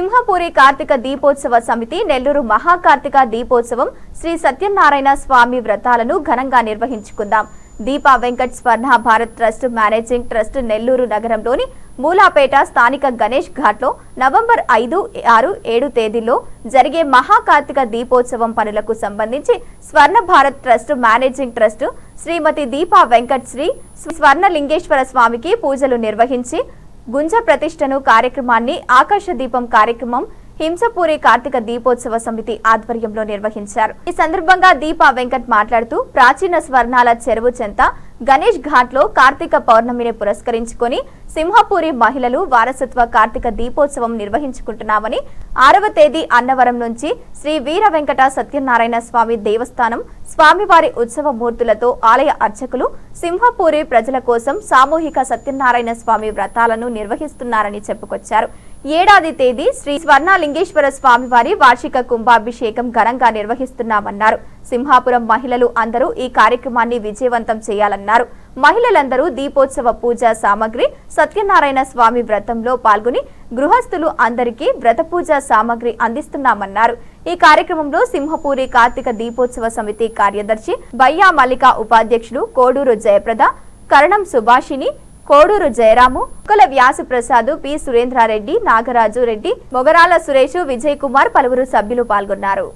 సింహపురి కార్తీక దీపోత్సవ సమితి నెల్లూరు మహాకార్తిక దీపోత్సవం శ్రీ సత్యనారాయణ స్వామి వ్రతాలను ఘనంగా నిర్వహించుకుందాం. Deepa Venkat Swarna Bharat trust managing trust Nellore నగరంలోని మూలాపేట స్థానిక గణేష్ ఘాట్లో నవంబర్ ఐదు ఆరు ఏడు తేదీల్లో జరిగే మహాకార్తిక దీపోత్సవం పనులకు సంబంధించి Swarna Bharat trust managing trust Shrimati Deepa Venkat Shri Swarnalingeshwara స్వామికి పూజలు నిర్వహించి గుంజ ప్రతిష్టను కార్యక్రమాన్ని ఆకాశ దీపం కార్యక్రమం హింసపూరి కార్తీక దీపోత్సవ సమితి ఆధ్వర్యంలో నిర్వహించారు. ఈ సందర్భంగా దీపా వెంకట్ మాట్లాడుతూ ప్రాచీన స్వర్ణాల చెరువు చెంత గణేష్ ఘాట్లో కార్తీక పౌర్ణమిని పురస్కరించుకొని సింహపూరి మహిళలు వారసత్వ కార్తీక దీపోత్సవం నిర్వహించుకుంటున్నామని ఆరవ తేదీ అన్నవరం నుంచి శ్రీ వీర వెంకట సత్యనారాయణ స్వామి దేవస్థానం స్వామివారి ఉత్సవ మూర్తులతో ఆలయ అర్చకులు సింహపూరి ప్రజల కోసం సామూహిక సత్యనారాయణ స్వామి వ్రతాలను నిర్వహిస్తున్నారని చెప్పుకొచ్చారు. ఏడాది తేదీ శ్రీ స్వర్ణలింగేశ్వర స్వామివారి వార్షిక కుంభాభిషేకం ఘనంగా నిర్వహిస్తున్నామన్నారు. సింహాపురం మహిళలు అందరూ ఈ కార్యక్రమాన్ని విజయవంతం చేయాలన్నారు. మహిళలందరూ దీపోత్సవ పూజ సామగ్రి సత్యనారాయణ స్వామి వ్రతంలో పాల్గొని గృహస్థులు అందరికీ వ్రతపూజ సామగ్రి అందిస్తున్నామన్నారు. ఈ కార్యక్రమంలో సింహపూరి కార్తీక దీపోత్సవ సమితి కార్యదర్శి బయ్యా మల్లిక ఉపాధ్యక్షుడు కోడూరు జయప్రద కరణం సుభాషిని కోడూరు జయరాము కుల వ్యాసప్రసాద్ పి. సురేంద్రారెడ్డి నాగరాజు రెడ్డి మొగరాల సురేష్ విజయ్ కుమార్ పలువురు సభ్యులు పాల్గొన్నారు.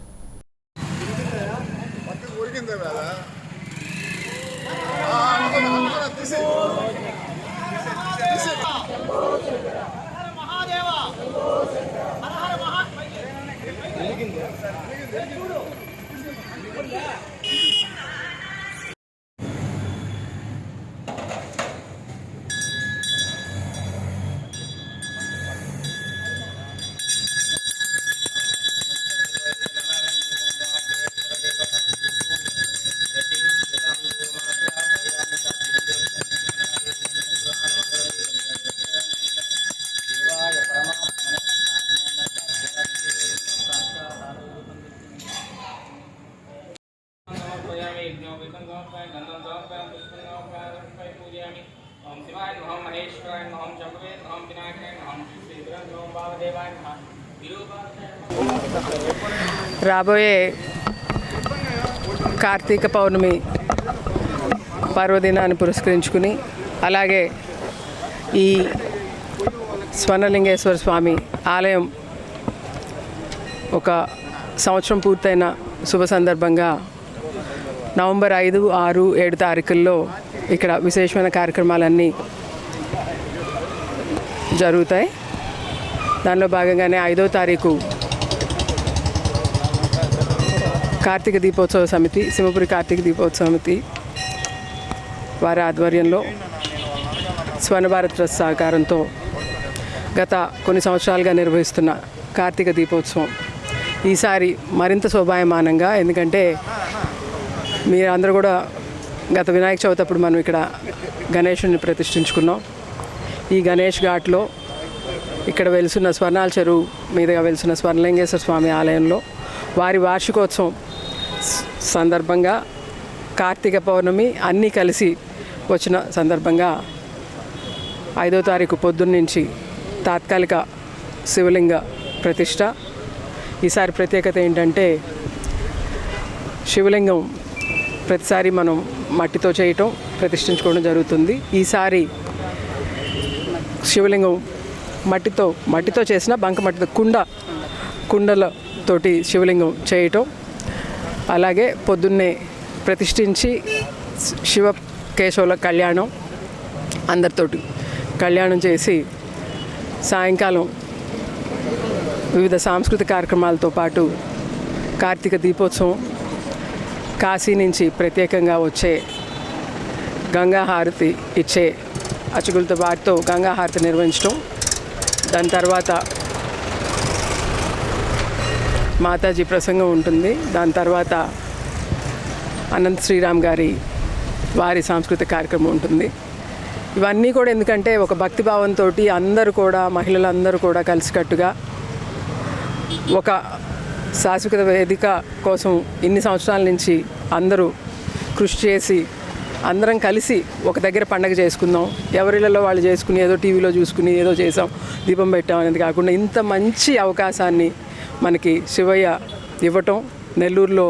యజ్ఞోపేతం సమర్పయామి గంధం సమర్పయామి పుష్పం పూజయామి ఓం శివాయ నమః మహేశ్వరాయ నమః చంపవే నమః వినాయకాయ నమః శ్రీధరం నమః భావదేవాయ రాబోయే కార్తీక పౌర్ణమి పర్వదినాన్ని పురస్కరించుకుని అలాగే ఈ స్వర్ణలింగేశ్వర స్వామి ఆలయం ఒక సంవత్సరం పూర్తయిన శుభ సందర్భంగా నవంబర్ ఐదు ఆరు ఏడు తారీఖుల్లో ఇక్కడ విశేషమైన కార్యక్రమాలన్నీ జరుగుతాయి. దానిలో భాగంగానే ఐదో తారీఖు కార్తీక దీపోత్సవ సమితి సింహపురి కార్తీక దీపోత్సవ సమితి వారి ఆధ్వర్యంలో స్వర్ణభారత్ ట్రస్ట్ సహకారంతో గత కొన్ని సంవత్సరాలుగా నిర్వహిస్తున్న కార్తీక దీపోత్సవం ఈసారి మరింత శోభాయమానంగా ఎందుకంటే మీరు అందరూ కూడా గత వినాయక చవితి అప్పుడు మనం ఇక్కడ గణేషుని ప్రతిష్ఠించుకున్నాం. ఈ గణేష్ ఘాట్లో ఇక్కడ వెలుసున్న స్వర్ణాల చెరువు మీదుగా వెలుసున్న స్వర్ణలింగేశ్వర స్వామి ఆలయంలో వారి వార్షికోత్సవం సందర్భంగా కార్తీక పౌర్ణమి అన్నీ కలిసి వచ్చిన సందర్భంగా ఐదో తారీఖు పొద్దున్నుంచి తాత్కాలిక శివలింగ ప్రతిష్ట. ఈసారి ప్రత్యేకత ఏంటంటే శివలింగం ప్రతిసారి మనం మట్టితో చేయటం ప్రతిష్ఠించుకోవడం జరుగుతుంది. ఈసారి శివలింగం మట్టితో మట్టితో చేసిన బంక మట్టితో కుండ కుండలతోటి శివలింగం చేయటం. అలాగే పొద్దున్నే ప్రతిష్ఠించి శివ కేశవుల కళ్యాణం అందరితోటి కళ్యాణం చేసి సాయంకాలం వివిధ సాంస్కృతిక కార్యక్రమాలతో పాటు కార్తీక దీపోత్సవం కాశీ నుంచి ప్రత్యేకంగా వచ్చే గంగా హారతి ఇచ్చే అచ్చుగులతో వారితో గంగా హారతి నిర్వహించడం దాని తర్వాత మాతాజీ ప్రసంగం ఉంటుంది. దాని తర్వాత అనంత్ శ్రీరామ్ గారి వారి సాంస్కృతిక కార్యక్రమం ఉంటుంది. ఇవన్నీ కూడా ఎందుకంటే ఒక భక్తిభావంతో అందరూ కూడా మహిళలందరూ కూడా కలిసికట్టుగా ఒక శాశ్వత వేదిక కోసం ఇన్ని సంవత్సరాల నుంచి అందరూ కృషి చేసి అందరం కలిసి ఒక దగ్గర పండగ చేసుకుందాం. ఎవరిళ్ళలో వాళ్ళు చేసుకుని ఏదో టీవీలో చూసుకుని ఏదో చేసాం దీపం పెట్టాం అనేది కాకుండా ఇంత మంచి అవకాశాన్ని మనకి శివయ్య ఇవ్వటం నెల్లూరులో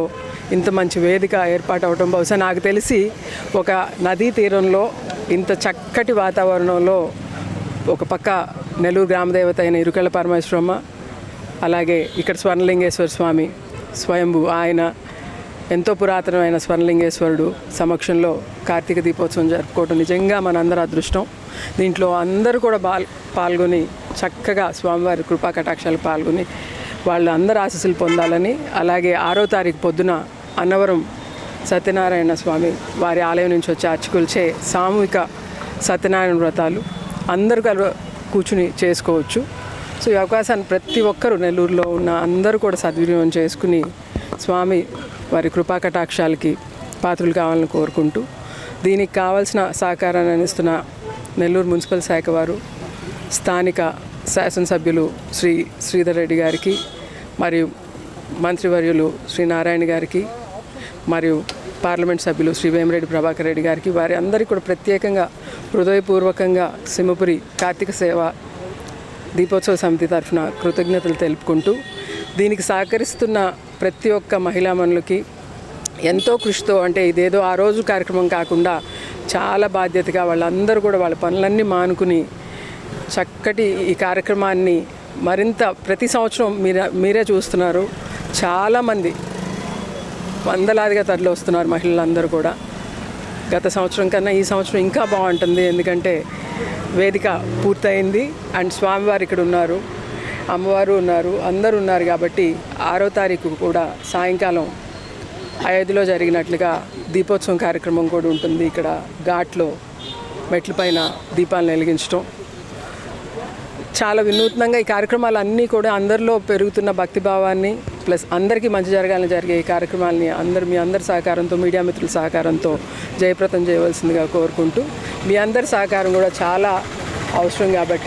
ఇంత మంచి వేదిక ఏర్పాటు అవటం బహుశా నాకు తెలిసి ఒక నదీ తీరంలో ఇంత చక్కటి వాతావరణంలో ఒక పక్క నెల్లూరు గ్రామదేవత అయిన ఇరుకళ్ళ పరమేశ్వరమ్మ అలాగే ఇక్కడ స్వర్ణలింగేశ్వర స్వామి స్వయంభు ఆయన ఎంతో పురాతనమైన స్వర్ణలింగేశ్వరుడు సమక్షంలో కార్తీక దీపోత్సవం జరుపుకోవటం నిజంగా మనందరి అదృష్టం. దీంట్లో అందరూ కూడా పాల్ పాల్గొని చక్కగా స్వామివారి కృపా కటాక్షాలు పాల్గొని వాళ్ళు అందరు ఆశీస్సులు పొందాలని అలాగే ఆరో తారీఖు పొద్దున అన్నవరం సత్యనారాయణ స్వామి వారి ఆలయం నుంచి వచ్చే అర్చకులచే సామూహిక సత్యనారాయణ వ్రతాలు అందరూ కలు కూర్చుని చేసుకోవచ్చు. సో ఈ అవకాశాన్ని ప్రతి ఒక్కరూ నెల్లూరులో ఉన్న అందరూ కూడా సద్వినియోగం చేసుకుని స్వామి వారి కృపాకటాక్షాలకి పాత్రలు కావాలని కోరుకుంటూ దీనికి కావాల్సిన సహకారాన్ని అందిస్తున్న నెల్లూరు మున్సిపల్ శాఖ వారు స్థానిక శాసనసభ్యులు శ్రీ శ్రీధర్ రెడ్డి గారికి మరియు మంత్రివర్యులు శ్రీ నారాయణ గారికి మరియు పార్లమెంట్ సభ్యులు శ్రీ వేమిరెడ్డి ప్రభాకర్ రెడ్డి గారికి వారి అందరికీ కూడా ప్రత్యేకంగా హృదయపూర్వకంగా సింహపురి కార్తీక సేవ దీపోత్సవ సమితి తరఫున కృతజ్ఞతలు తెలుపుకుంటూ దీనికి సహకరిస్తున్న ప్రతి ఒక్క మహిళామణులకి ఎంతో కృషితో అంటే ఇదేదో ఆ రోజు కార్యక్రమం కాకుండా చాలా బాధ్యతగా వాళ్ళందరూ కూడా వాళ్ళ పనులన్నీ మానుకుని చక్కటి ఈ కార్యక్రమాన్ని మరింత ప్రతి సంవత్సరం మీరే మీరే చూస్తున్నారు. చాలామంది వందలాదిగా తరలి వస్తున్నారు మహిళలందరూ కూడా. గత సంవత్సరం కన్నా ఈ సంవత్సరం ఇంకా బాగుంటుంది. ఎందుకంటే వేదిక పూర్తయింది అండ్ స్వామివారు ఇక్కడ ఉన్నారు. అమ్మవారు ఉన్నారు అందరు ఉన్నారు కాబట్టి ఆరో తారీఖు కూడా సాయంకాలం ఐదులో జరిగినట్లుగా దీపోత్సవం కార్యక్రమం కూడా ఉంటుంది. ఇక్కడ ఘాట్లో మెట్లపైన దీపాలను వెలిగించడం చాలా వినూత్నంగా ఈ కార్యక్రమాలు అన్నీ కూడా అందరిలో పెరుగుతున్న భక్తిభావాన్ని ప్లస్ అందరికీ మంచి జరగాలని జరిగే ఈ కార్యక్రమాలని అందరు మీ అందరి సహకారంతో మీడియా మిత్రుల సహకారంతో జయప్రదం చేయవలసిందిగా కోరుకుంటూ మీ అందరి సహకారం కూడా చాలా అవసరం కాబట్టి